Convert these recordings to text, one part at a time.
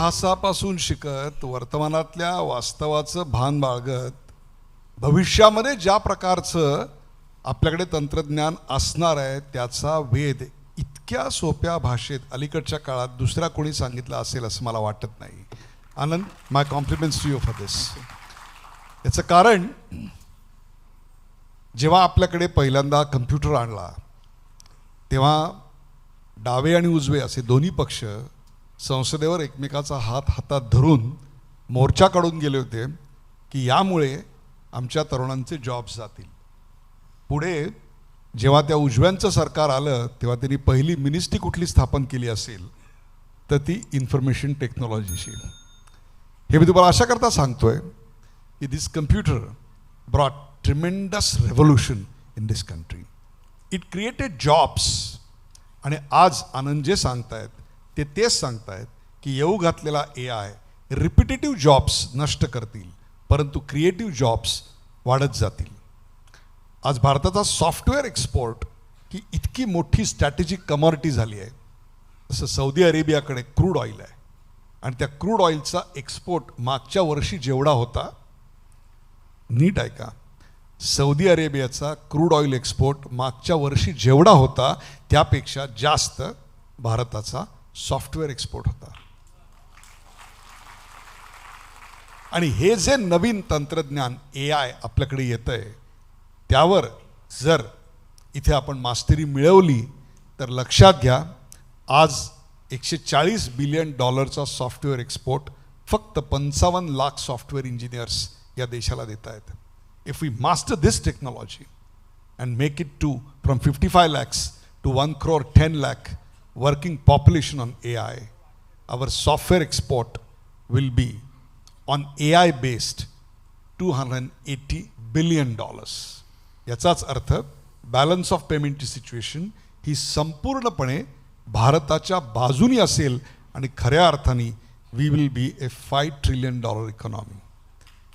इतिहासापासून शिकत वर्तमानातल्या वास्तवाचं भान बाळगत भविष्यामध्ये ज्या प्रकारचं आपल्याकडे तंत्रज्ञान असणार आहे त्याचा वेध इतक्या सोप्या भाषेत अलीकडच्या काळात दुसऱ्या कोणी सांगितलं असेल असं मला वाटत नाही. Anand my compliments to you for this याचं कारण जेव्हा आपल्याकडे पहिल्यांदा कम्प्युटर आणला तेव्हा डावे आणि उजवे असे दोन्ही पक्ष संसदेवर एकमेकाचा हात हातात धरून मोर्चा काढून गेले होते की यामुळे आमच्या तरुणांचे जॉब्स जातील. पुढे जेव्हा त्या उजव्यांचं सरकार आलं तेव्हा त्यांनी पहिली मिनिस्ट्री कुठली स्थापन केली असेल तर ती इन्फॉर्मेशन टेक्नॉलॉजीशी हे मी तुम्हाला अशा करता सांगतोय की this computer brought tremendous revolution in this country it created jobs आणि आज आनंद जे सांगतायत ते तेच सांगतायत की येऊ घातलेला ए आय रिपिटेटिव्ह जॉब्स नष्ट करतील परंतु क्रिएटिव्ह जॉब्स वाढत जातील. आज भारताचा सॉफ्टवेअर एक्सपोर्ट ही इतकी मोठी स्ट्रॅटेजिक कमॉडिटी झाली आहे. जसं सौदी अरेबियाकडे क्रूड ऑइल आहे. आणि त्या क्रूड ऑइलचा एक्सपोर्ट मागच्या वर्षी जेवढा होता नीट आहे का सौदी अरेबियाचा क्रूड ऑइल एक्सपोर्ट मागच्या वर्षी जेवढा होता त्यापेक्षा जास्त भारताचा सॉफ्टवेअर एक्सपोर्ट होता. आणि हे जे नवीन तंत्रज्ञान ए आय आपल्याकडे येतं आहे त्यावर जर इथे आपण मास्टरी मिळवली तर लक्षात घ्या आज एकशे चाळीस बिलियन डॉलरचा सॉफ्टवेअर एक्सपोर्ट फक्त पंचावन्न लाख सॉफ्टवेअर इंजिनियर्स या देशाला देत आहेत if we master this technology and make it to from fifty five lakhs to one crore ten lakh working population on A I our software export will be on AI based 280 billion dollars याचाच अर्थ balance of पेमेंटची situation ही संपूर्णपणे भारताच्या बाजूनी असेल आणि खऱ्या अर्थाने we will be a five trillion dollar economy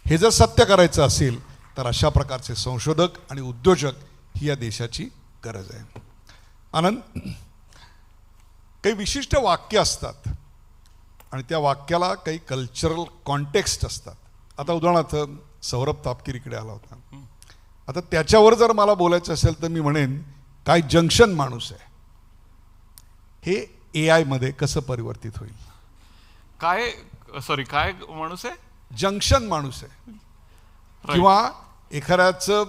हे जर सत्य करायचं असेल तर अशा प्रकारचे संशोधक आणि उद्योजक ही या देशाची गरज आहे आनंद काही विशिष्ट वाक्य असतात. आणि त्या वाक्याला काही कल्चरल कॉन्टेक्स्ट असतात. आता उदाहरणार्थ सौरभ तापकीर इकडे आला होता. आता त्याच्यावर जर मला बोलायचं असेल तर मी म्हणेन काय जंक्शन माणूस आहे. हे ए आयमध्ये कसं परिवर्तित होईल? काय सॉरी काय माणूस आहे? जंक्शन माणूस आहे. किंवा एखाद्याचं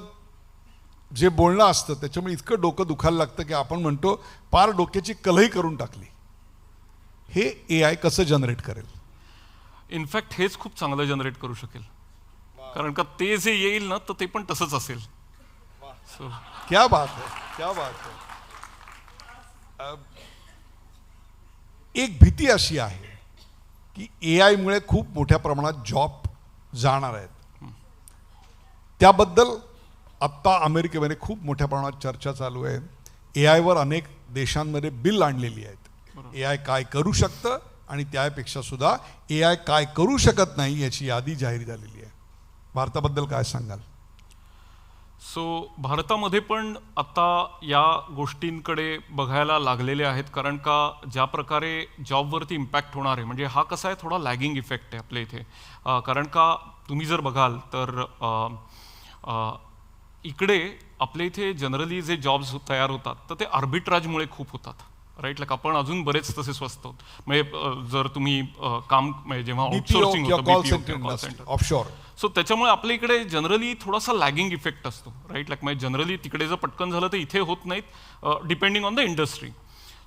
जे बोलणं असतं त्याच्यामुळे इतकं डोकं दुखायला लागतं की आपण म्हणतो पार डोक्याची कलही करून टाकली. हे ए आय कसं जनरेट करेल? इनफॅक्ट हेच खूप चांगलं जनरेट करू शकेल. कारण का ते जे येईल ना तर ते पण तसंच असेल. सो क्या बात है क्या बात है. एक भीती अशी आहे की ए आयमुळे खूप मोठ्या प्रमाणात जॉब जाणार आहेत. त्याबद्दल आत्ता अमेरिकेमध्ये खूप मोठ्या प्रमाणात चर्चा चालू आहे. ए आयवर अनेक देशांमध्ये बिल आणलेली आहेत. ए आय काय करू शकतं आणि त्यापेक्षा सुद्धा ए आय काय करू शकत नाही याची यादी जाहीर झालेली आहे. भारताबद्दल काय सांगाल? सो भारतामध्ये पण आता या गोष्टींकडे बघायला लागलेले आहेत. कारण का ज्या प्रकारे जॉबवरती इम्पॅक्ट होणार आहे म्हणजे हा कसा आहे थोडा लॅगिंग इफेक्ट आहे आपल्या इथे. कारण का तुम्ही जर बघाल तर अं, अं, इकडे आपल्या इथे जनरली जे जॉब्स तयार होतात तर ते आर्बिट्राजमुळे खूप होतात. राईट लाईक आपण अजून बरेच तसे स्वस्त म्हणजे जर तुम्ही काम म्हणजे जेव्हा आउटसोर्सिंग होतं. ऑफशोर सो त्याच्यामुळे आपल्या इकडे जनरली थोडासा लॅगिंग इफेक्ट असतो. राईट लाईक म्हणजे जनरली तिकडे जर पटकन झालं तर इथे होत नाहीत depending on the industry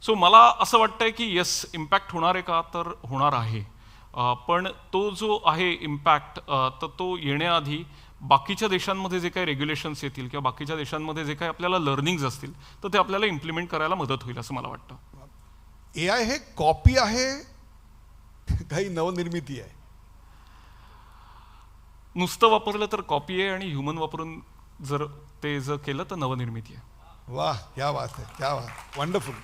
so मला असं वाटतंय की येस इम्पॅक्ट होणार आहे का? तर होणार आहे. पण तो जो आहे इम्पॅक्ट तर तो येण्याआधी बाकीच्या देशांमध्ये जे काही रेग्युलेशन्स येतील किंवा बाकीच्या देशांमध्ये जे काही आपल्याला लर्निंग्ज असतील तर ते आपल्याला इम्प्लिमेंट करायला मदत होईल असं मला वाटतं. ए आय हे कॉपी आहे काही नवनिर्मिती आहे. नुसतं वापरलं तर कॉपी आहे आणि ह्युमन वापरून जर ते जर केलं तर नवनिर्मिती आहे. वाह क्या बात आहे क्या बात वंडरफुल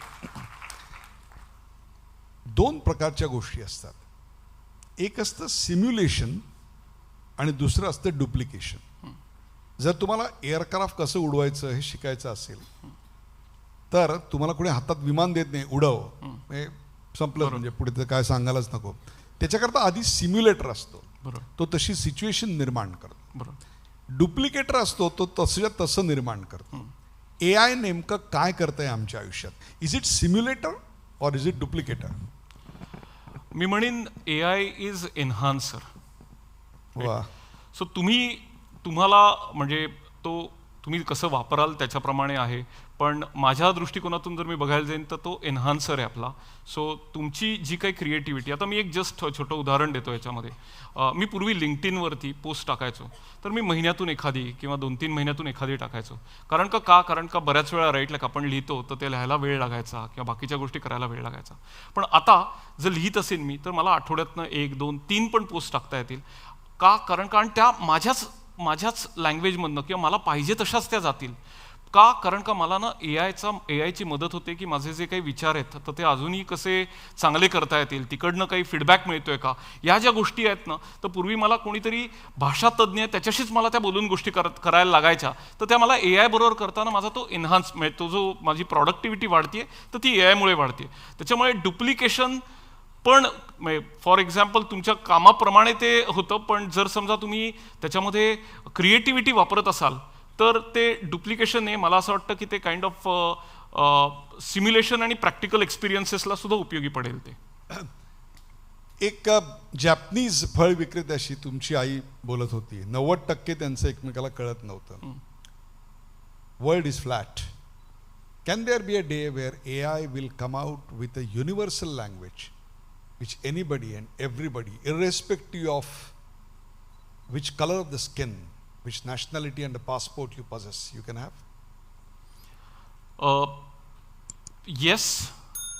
दोन प्रकारच्या गोष्टी असतात. एक असतं सिम्युलेशन आणि दुसरं असतं डुप्लिकेशन जर तुम्हाला एअरक्राफ्ट कसं उडवायचं हे शिकायचं असेल तर तुम्हाला कोणी हातात विमान देत नाही उडव. म्हणजे संपलं म्हणजे पुढे तर काय सांगायलाच नको. त्याच्याकरता आधी सिम्युलेटर असतो. तो तशी सिच्युएशन निर्माण करतो. डुप्लिकेटर असतो तो तसं तसं निर्माण करतो. ए आय नेमकं काय करतंय आमच्या आयुष्यात? Is it simulator or is it duplicator मी म्हणेन ए आय इज एन्हान्सर वा. सो तुम्ही तुम्हाला म्हणजे तो तुम्ही कसं वापराल त्याच्याप्रमाणे आहे. पण माझ्या दृष्टिकोनातून जर मी बघायला जाईन तर तो एन्हान्सर आहे आपला. सो तुमची जी काही क्रिएटिव्हिटी आता मी एक जस्ट छोटं उदाहरण देतो याच्यामध्ये. मी पूर्वी लिंक्डइनवरती पोस्ट टाकायचो. तर मी महिन्यातून एखादी किंवा दोन तीन महिन्यातून एखादी टाकायचो. कारण का का? कारण का बऱ्याच वेळा राईट लाईक आपण लिहितो तर ते लिहायला वेळ लागायचा किंवा बाकीच्या गोष्टी करायला वेळ लागायचा. पण आता जर लिहित असेल मी तर मला आठवड्यातनं एक दोन तीन पण पोस्ट टाकता येतील. का? कारण कारण त्या माझ्याच माझ्याच लँग्वेजमधनं किंवा मला पाहिजे तशाच त्या जातील. का? कारण का मला ना ए आयचा ए आयची मदत होते की माझे जे काही विचार आहेत तर ते अजूनही कसे चांगले करता येतील? तिकडनं काही फीडबॅक मिळतो आहे का? या ज्या गोष्टी आहेत ना तर पूर्वी मला कोणीतरी भाषा तज्ज्ञ आहे त्याच्याशीच मला त्या बोलून गोष्टी करत करायला लागायच्या. तर त्या मला ए आयबरोबर करताना माझा तो एन्हान्स म्हणजे तो जो माझी प्रॉडक्टिव्हिटी वाढते तर ती ए आयमुळे वाढते त्याच्यामुळे डुप्लिकेशन पण फॉर एक्झाम्पल तुमच्या कामाप्रमाणे ते होतं पण जर समजा तुम्ही त्याच्यामध्ये क्रिएटिव्हिटी वापरत असाल तर ते डुप्लिकेशन आहे. मला असं वाटतं की ते काइंड ऑफ सिम्युलेशन आणि प्रॅक्टिकल एक्सपिरियन्सेसला सुद्धा उपयोगी पडेल ते. एक जॅपनीज फळ विक्रेत्याशी तुमची आई बोलत होती. नव्वद टक्के त्यांचं एकमेकाला कळत नव्हतं. World is flat can there be a day where A I will come out with a universal language which anybody and everybody irrespective of which colour of the skin which nationality and the passport you possess you can have yes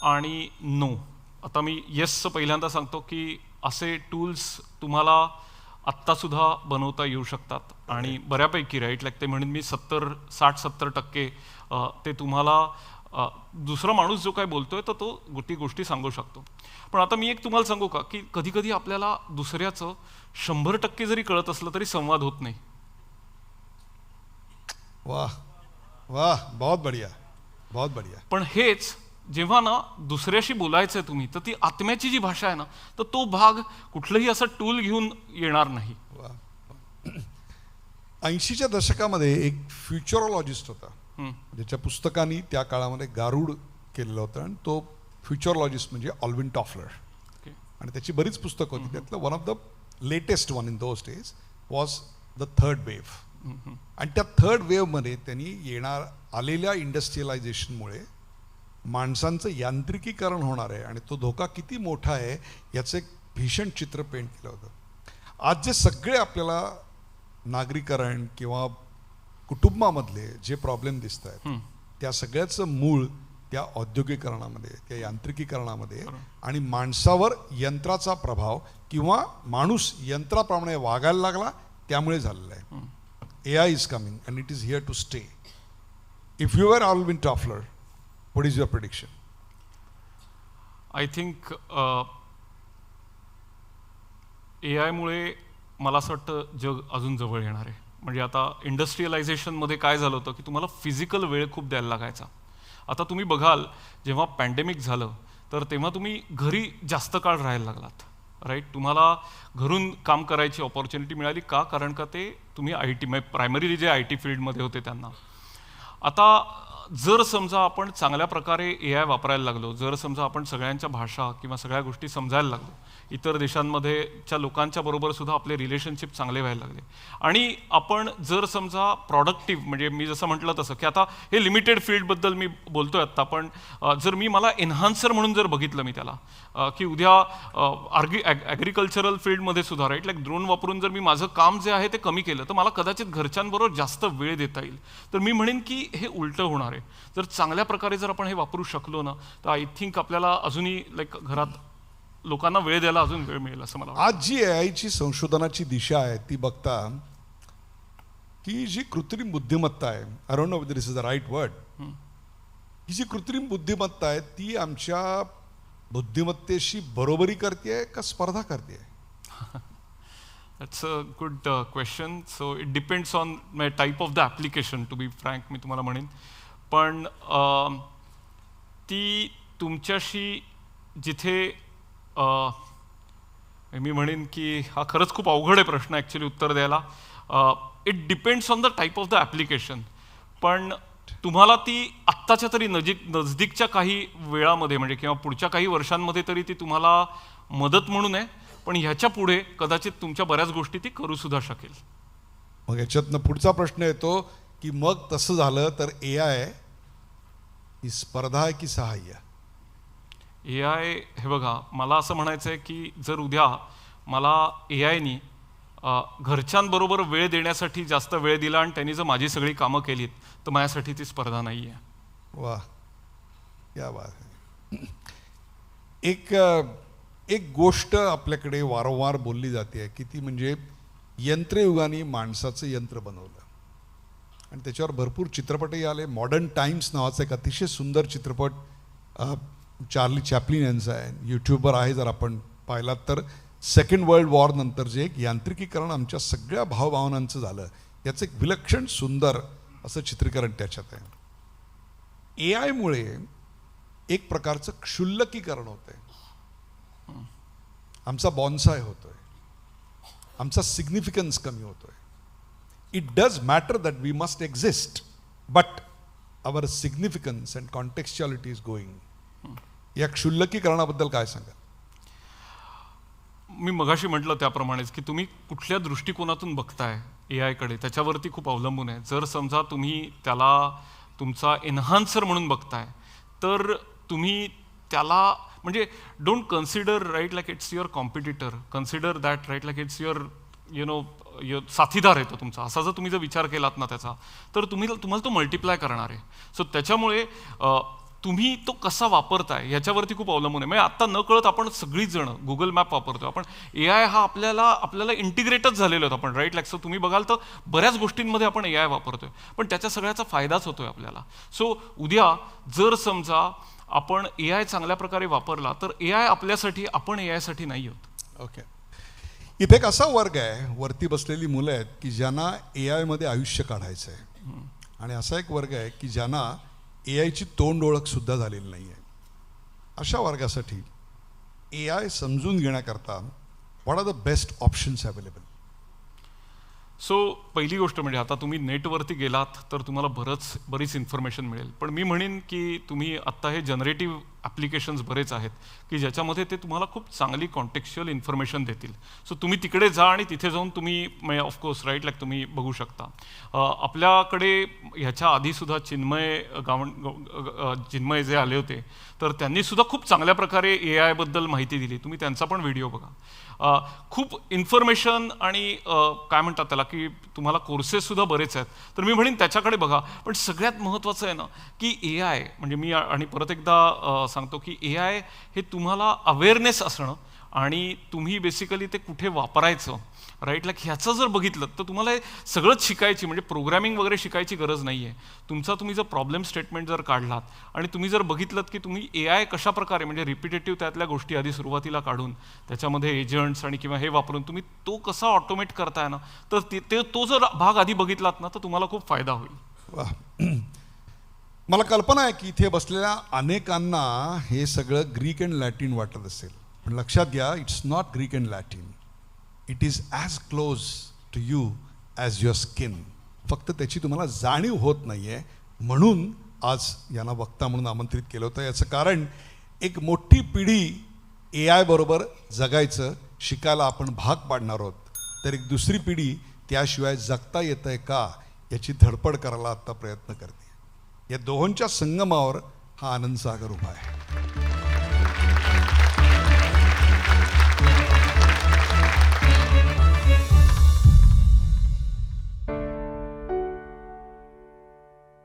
आणि no आता मी येसचं पहिल्यांदा सांगतो की असे tools तुम्हाला आत्तासुद्धा बनवता येऊ शकतात. आणि बऱ्यापैकी राईट लाईक ते म्हणून मी सत्तर साठ सत्तर टक्के ते तुम्हाला दुसरा माणूस जो काय बोलतोय तर तो गोष्टी गोष्टी सांगू शकतो. पण आता मी एक तुम्हाला सांगू का की कधी कधी आपल्याला दुसऱ्याचं शंभर टक्के जरी कळत असलं तरी संवाद होत नाही. वाह वाह बहुत बढ़िया बहुत बढ़िया. पण हेच जेव्हा ना दुसऱ्याशी बोलायचं आहे तुम्ही तर ती आत्म्याची जी भाषा आहे ना तर तो भाग कुठलंही असं टूल घेऊन येणार नाही. ऐंशीच्या दशकामध्ये एक फ्युचरॉलॉजिस्ट होता. ज्याच्या पुस्तकांनी त्या काळामध्ये गारुड केलेलं होतं आणि तो फ्युचरॉलॉजिस्ट म्हणजे ऑल्विन टॉफलर. आणि त्याची बरीच पुस्तकं होती. त्यातलं one of the latest one in those days was the third wave आणि त्या थर्ड वेव्हमध्ये त्यांनी येणार आलेल्या इंडस्ट्रियलायझेशनमुळे माणसांचं यांत्रिकीकरण होणार आहे आणि तो धोका किती मोठा आहे याचं एक भीषण चित्र पेंट केलं होतं. आज जे सगळे आपल्याला नागरीकरण किंवा कुटुंबामधले जे प्रॉब्लेम दिसत आहेत. त्या सगळ्याचं मूळ त्या औद्योगिकरणामध्ये त्या यांत्रिकीकरणामध्ये आणि माणसावर यंत्राचा प्रभाव किंवा माणूस यंत्राप्रमाणे वागायला लागला त्यामुळे झालेला आहे. A I is coming and it is here to stay if you are Alvin Toffler what is your prediction I think A आयमुळे मला असं वाटतं जग अजून जवळ येणार आहे. म्हणजे आता इंडस्ट्रियलायझेशनमध्ये काय झालं होतं की तुम्हाला फिजिकल वेळ खूप द्यायला लागायचा. आता तुम्ही बघाल जेव्हा पॅन्डेमिक झालं तर तेव्हा तुम्ही घरी जास्त काळ राहायला लागलात राईट तुम्हाला घरून काम करायची ऑपॉर्च्युनिटी मिळाली का? कारण का ते तुम्ही आय टी म्हणजे प्रायमरीली जे आय टी फील्डमध्ये होते त्यांना. आता जर समजा आपण चांगल्या प्रकारे ए आय वापरायला लागलो जर समजा आपण सगळ्यांच्या भाषा किंवा सगळ्या गोष्टी समजायला लागलो इतर देशांमध्ये च्या लोकांच्या बरोबर सुद्धा आपले रिलेशनशिप चांगले व्हायला लागले. आणि आपण जर समजा प्रॉडक्टिव्ह म्हणजे मी जसं म्हटलं तसं की आता हे लिमिटेड फील्डबद्दल मी बोलतोय आत्ता पण जर मी मला एन्हान्सर म्हणून जर बघितलं मी त्याला की उद्या आर्गी ॲग्रिकल्चरल फील्डमध्ये सुद्धा राईट लाईक ड्रोन वापरून जर मी माझं काम जे आहे ते कमी केलं तर मला कदाचित घरच्यांबरोबर जास्त वेळ देता येईल. तर मी म्हणेन की हे उलटं होणार आहे जर चांगल्या प्रकारे जर आपण हे वापरू शकलो ना तर आय थिंक आपल्याला अजूनही लाईक घरात लोकांना वेळ द्यायला अजून वेळ मिळेल असं मला आज जी आयची संशोधनाची दिशा आहे ती बघता की जी कृत्रिम बुद्धिमत्ता आहे don't know this is the right word ही जी कृत्रिम बुद्धिमत्ता आहे ती आमच्या बुद्धिमत्तेशी बरोबरी करते का स्पर्धा करते that's a good question so it depends on my type of the application to be frank मी तुम्हाला म्हणेन. पण ती तुमच्याशी जिथे मी म्हणेन की हा खरंच खूप अवघड आहे प्रश्न ॲक्च्युली उत्तर द्यायला. It depends on the type of the application पण तुम्हाला ती आत्ताच्या तरी नजीक नजदीकच्या काही वेळामध्ये म्हणजे किंवा पुढच्या काही वर्षांमध्ये तरी ती तुम्हाला मदत म्हणून आहे. पण ह्याच्या पुढे कदाचित तुमच्या बऱ्याच गोष्टी ती करू सुद्धा शकेल. मग याच्यातनं पुढचा प्रश्न येतो की मग तसं झालं तर ए आय ही स्पर्धा आहे की सहाय्य? ए आय हे बघा मला असं म्हणायचं आहे की जर उद्या मला ए आयनी घरच्यांबरोबर वेळ देण्यासाठी जास्त वेळ दिला आणि त्यांनी जर माझी सगळी कामं केलीत तर माझ्यासाठी ती स्पर्धा नाही आहे वा या बात है. एक एक गोष्ट आपल्याकडे वारंवार बोलली जाते की ती म्हणजे यंत्रयुगाने माणसाचं यंत्र बनवलं. आणि त्याच्यावर भरपूर चित्रपटही आले. मॉडर्न टाइम्स नावाचा एक अतिशय सुंदर चित्रपट चार्ली चॅपलिन यांचा आहे. यूट्यूबवर आहे जर आपण पाहिलात तर. सेकंड वर्ल्ड वॉर नंतर जे एक यांत्रिकीकरण आमच्या सगळ्या भावभावनांचं झालं. याचं एक विलक्षण सुंदर असं चित्रीकरण त्याच्यात आहे. ए आयमुळे एक प्रकारचं क्षुल्लकीकरण होतंय. आमचा बॉन्साय होतोय. आमचा सिग्निफिकन्स कमी होतोय. It does matter that we must exist but our significance and contextuality is going. या क्षुल्लकीकरणाबद्दल काय सांगा मी मगाशी म्हटलं त्याप्रमाणेच की तुम्ही कुठल्या दृष्टिकोनातून बघताय ए आयकडे त्याच्यावरती खूप अवलंबून आहे. जर समजा तुम्ही त्याला तुमचा एन्हान्सर म्हणून बघताय तर तुम्ही त्याला म्हणजे don't consider right like it's your competitor consider that right like it's your you know साथीदार आहे तो तुमचा. असा जर तुम्ही जर विचार केलात ना त्याचा तर तुम्ही तुम्हाला तो मल्टिप्लाय करणार आहे. सो त्याच्यामुळे तुम्ही तो कसा वापरताय याच्यावरती खूप अवलंबून आहे. म्हणजे आत्ता न कळत आपण सगळीच जण गुगल मॅप वापरतो आपण ए आय हा आपल्याला आपल्याला इंटिग्रेटच झालेलो आहोत आपण राईट लाईक तुम्ही बघाल तर बऱ्याच गोष्टींमध्ये आपण ए आय वापरतोय. पण त्याच्या सगळ्याचा फायदाच होतोय आपल्याला. सो उद्या जर समजा आपण ए आय चांगल्या प्रकारे वापरला तर ए आय आपल्यासाठी आपण ए आयसाठी नाही होत ओके इथे एक असा वर्ग आहे वरती बसलेली मुलं आहेत की ज्यांना ए आयमध्ये आयुष्य काढायचं आहे. आणि असा एक वर्ग आहे की ज्यांना ए आयची तोंड ओळख सुद्धा झालेली नाही आहे अशा वर्गासाठी ए आय समजून घेण्याकरता what are the best options available so पहिली गोष्ट म्हणजे आता तुम्ही नेटवरती गेलात तर तुम्हाला बरंच बरीच इन्फॉर्मेशन मिळेल. पण मी म्हणेन की तुम्ही आत्ता हे जनरेटिव्ह ॲप्लिकेशन्स बरेच आहेत की ज्याच्यामध्ये ते तुम्हाला खूप चांगली कॉन्टेक्च्युअल इन्फॉर्मेशन देतील. सो तुम्ही तिकडे जा आणि तिथे जाऊन तुम्ही म्हणजे ऑफकोर्स राईट लाईक तुम्ही बघू शकता. आपल्याकडे ह्याच्या आधीसुद्धा चिन्मय गावण चिन्मय जे आले होते तर त्यांनी सुद्धा खूप चांगल्या प्रकारे ए आयबद्दल माहिती दिली. तुम्ही त्यांचा पण व्हिडिओ बघा. खूप इन्फॉर्मेशन आणि काय म्हणतात त्याला की तुम्हाला कोर्सेससुद्धा बरेच आहेत. तर मी म्हणेन त्याच्याकडे बघा. पण सगळ्यात महत्त्वाचं आहे ना की ए आय म्हणजे मी आणि परत एकदा सांगतो की ए आय हे तुम्हाला अवेअरनेस असणं आणि तुम्ही बेसिकली ते कुठे वापरायचं राईट लाईक ह्याचं जर बघितलं तर तुम्हाला हे सगळंच शिकायची म्हणजे प्रोग्रॅमिंग वगैरे शिकायची गरज नाही आहे तुमचा तुम्ही जर प्रॉब्लेम स्टेटमेंट जर काढलात आणि तुम्ही जर बघितलं की तुम्ही ए आय कशा प्रकारे म्हणजे रिपिटेटिव्ह त्यातल्या गोष्टी आधी सुरुवातीला काढून त्याच्यामध्ये एजंट्स आणि किंवा हे वापरून तुम्ही तो कसा ऑटोमेट करताय ना तर ते तो जर भाग आधी बघितलात ना तर तुम्हाला खूप फायदा होईल. मला कल्पना आहे की इथे बसलेल्या अनेकांना हे सगळं ग्रीक अँड लॅटिन वाटत असेल. पण लक्षात घ्या it's not Greek and Latin it is as close to you as your skin फक्त त्याची तुम्हाला जाणीव होत नाही आहे म्हणून आज यांना वक्ता म्हणून आमंत्रित केलं होतं. याचं कारण एक मोठी पिढी ए आय बरोबर जगायचं शिकायला आपण भाग पाडणार आहोत. तर एक दुसरी पिढी त्याशिवाय जगता येत आहे का याची धडपड करायला आत्ता प्रयत्न करते. या दोहोंच्या संगमावर हा आनंद सागर उभा आहे.